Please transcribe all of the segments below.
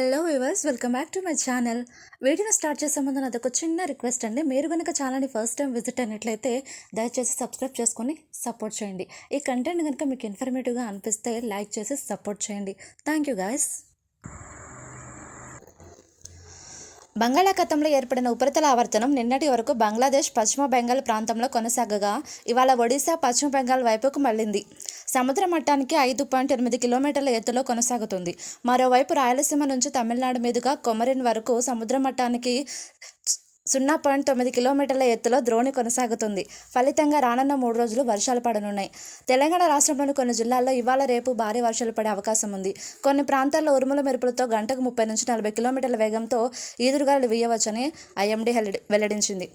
Hello viewers welcome back to my channel. వీడియోని start చేసే ముందు నాదొక చిన్న రిక్వెస్ట్ అండి. మీరు కనుక ఛానల్ని ఫస్ట్ టైం విజిట్ అయినట్లయితే దయచేసి సబ్స్క్రైబ్ చేసుకొని సపోర్ట్ చేయండి. ఈ కంటెంట్ కనుక మీకు ఇన్ఫర్మేటివ్గా అనిపిస్తే లైక్ చేసి సపోర్ట్ చేయండి. Thank you guys. బంగాళాఖాతంలో ఏర్పడిన ఉపరితల ఆవర్తనం నిన్నటి వరకు బంగ్లాదేశ్ పశ్చిమ బెంగాల్ ప్రాంతంలో కొనసాగగా ఇవాళ ఒడిశా పశ్చిమ బెంగాల్ వైపుకు మళ్ళింది. సముద్ర మట్టానికి ఐదు పాయింట్ ఎనిమిది కిలోమీటర్ల ఎత్తులో కొనసాగుతుంది. మరోవైపు రాయలసీమ నుంచి తమిళనాడు మీదుగా కొమరిన్ వరకు సముద్ర మట్టానికి సున్నా పాయింట్ తొమ్మిది కిలోమీటర్ల ఎత్తులో ద్రోణి కొనసాగుతుంది. ఫలితంగా రానున్న మూడు రోజులు వర్షాలు పడనున్నాయి. తెలంగాణ రాష్ట్రంలోని కొన్ని జిల్లాల్లో ఇవాళ రేపు భారీ వర్షాలు పడే అవకాశం ఉంది. కొన్ని ప్రాంతాల్లో ఉరుముల మెరుపులతో గంటకు ముప్పై నుంచి నలభై కిలోమీటర్ల వేగంతో ఈదురుగాలు వీయవచ్చని ఐఎండీ వెల్లడించింది.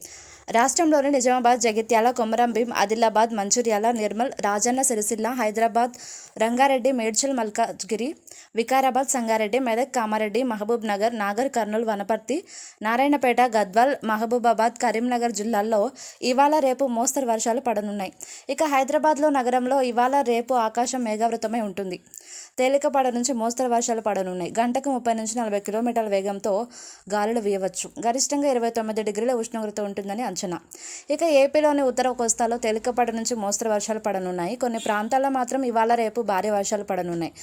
రాష్ట్రంలోని నిజామాబాద్ జగిత్యాల కొమరంభీం ఆదిలాబాద్ మంచిర్యాల నిర్మల్ రాజన్న సిరిసిల్ల హైదరాబాద్ రంగారెడ్డి మేడ్చల్ మల్కాజ్గిరి వికారాబాద్ సంగారెడ్డి మెదక్ కామారెడ్డి మహబూబ్ నగర్ నాగర్ కర్నూలు వనపర్తి నారాయణపేట గద్వాల్ మహబూబాబాద్ కరీంనగర్ జిల్లాల్లో ఇవాళ రేపు మోస్తరు వర్షాలు పడనున్నాయి. ఇక హైదరాబాద్లో నగరంలో ఇవాళ రేపు ఆకాశం మేఘావృతమై ఉంటుంది. తేలికపాడ నుంచి మోస్తరు వర్షాలు పడనున్నాయి. గంటకు ముప్పై నుంచి నలభై కిలోమీటర్ల వేగంతో గాలులు వీయవచ్చు. గరిష్టంగా ఇరవై తొమ్మిది డిగ్రీల ఉష్ణోగ్రత ఉంటుందని అంచనా. ఇక ఏపీలోని ఉత్తర కోస్తాలో తేలికపాటి నుంచి మోస్తరు వర్షాలు పడనున్నాయి. కొన్ని ప్రాంతాల్లో మాత్రం ఇవాళ రేపు భారీ వర్షాలు పడనున్నాయి.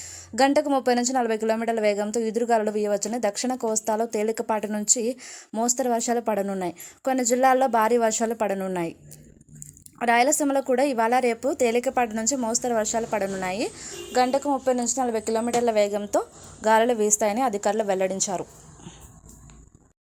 గంటకు ముప్పై నుంచి నలభై కిలోమీటర్ల వేగంతో ఎదురుగాలులు వీయవచ్చని దక్షిణ కోస్తాలో తేలికపాటి నుంచి మోస్తరు వర్షాలు పడనున్నాయి. కొన్ని జిల్లాల్లో భారీ వర్షాలు పడనున్నాయి. రాయలసీమలో కూడా ఇవాళ రేపు తేలికపాటి నుంచి మోస్తరు వర్షాలు పడనున్నాయి. గంటకు ముప్పై నుంచి నలభై కిలోమీటర్ల వేగంతో గాలులు వీస్తాయని అధికారులు వెల్లడించారు.